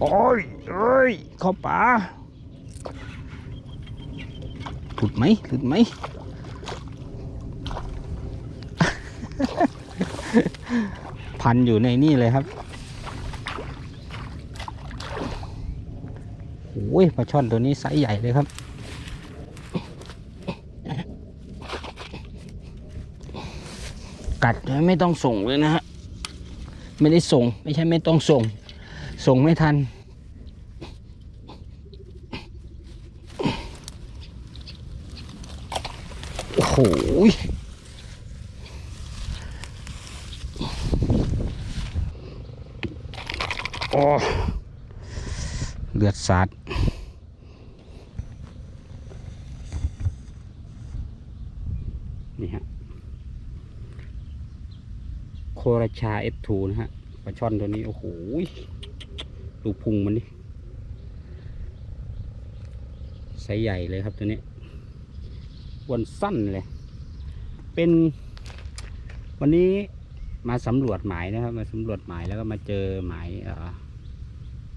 โอ้ยเอ้ยเข้าป่าหลุดไหมหลุดไหม พันอยู่ในนี่เลยครับโอ้ยปลาช่อนตัวนี้ไซส์ใหญ่เลยครับ กัดไม่ต้องส่งเลยนะฮะ ไม่ได้ส่ง ไม่ใช่ไม่ต้องส่ง ส่งไม่ทัน โอ้โหโอ้เลือดสาดนี่ฮะ ราชา F2 นะฮะปลาช่อนตัวนี้ โอ้โหดูพุงมันดิไซส์ใหญ่เลยครับตัวนี้อ้วนสั้นเลย เป็น วันนี้มาสำรวจหมายนะครับ มาสำรวจหมายแล้วก็มาเจอหมายเออ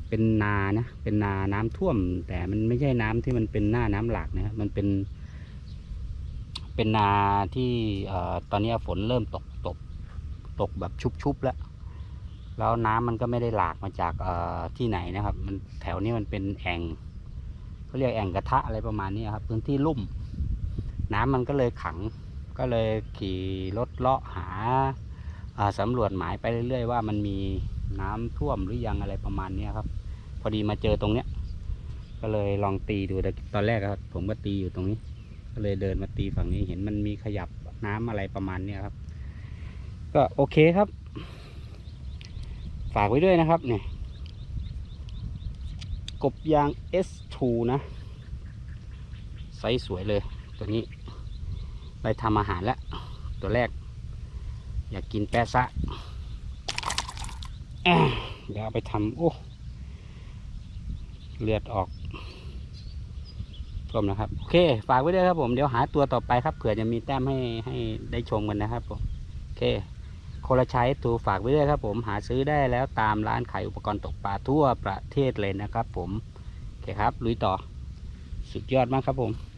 เป็นนานะ เป็นนาน้ำท่วม แต่มันไม่ใช่น้ำที่มันเป็นหน้าน้ำหลากนะครับมันเป็น เป็นนาที่อตอนนี้ฝนเริ่มตกตก ตกแบบชุบๆแล้ว แล้วน้ำมันก็ไม่ได้หลากมาจากเอ่อที่ไหนนะครับ มันแถวนี้มันเป็นแอ่งเขาเรียกแอ่งกระทะอะไรประมาณนี้ครับพื้นที่ลุ่ม น้ำมันก็เลยขังก็เลยขี่รถเลาะหาสำรวจหมายไปเรื่อยๆว่ามันมีน้ำท่วมหรือยังอะไรประมาณนี้ครับ พอดีมาเจอตรงเนี้ย ก็เลยลองตีดูแต่ตอนแรกครับ ผมก็ตีอยู่ตรงนี้ ก็เลยเดินมาตีฝั่งนี้เห็นมันมีขยับน้ำอะไรประมาณเนี้ครับ ก็โอเคครับ ฝากไว้ด้วยนะครับเนี่ยกบยาง S2 นะ ไซส์สวยเลย ตัวนี้ไปทำอาหารแล้ว ตัวแรก อยากกินแปะซะแอะเดี๋ยวเอาไปทำโอ้ เลือดออกต้มนะครับ โอเค ฝากไว้ด้วยครับผม เดี๋ยวหาตัวต่อไปครับ เผื่อจะมีแต้มให้ให้ได้ชมกันนะครับผม โอเค คนละใช้ตูฝากไว้ด้วยครับผมหาซื้อได้แล้วตามร้านขายอุปกรณ์ตกปลาทั่วประเทศเลยนะครับผมโอเคครับลุยต่อสุดยอดมากครับผม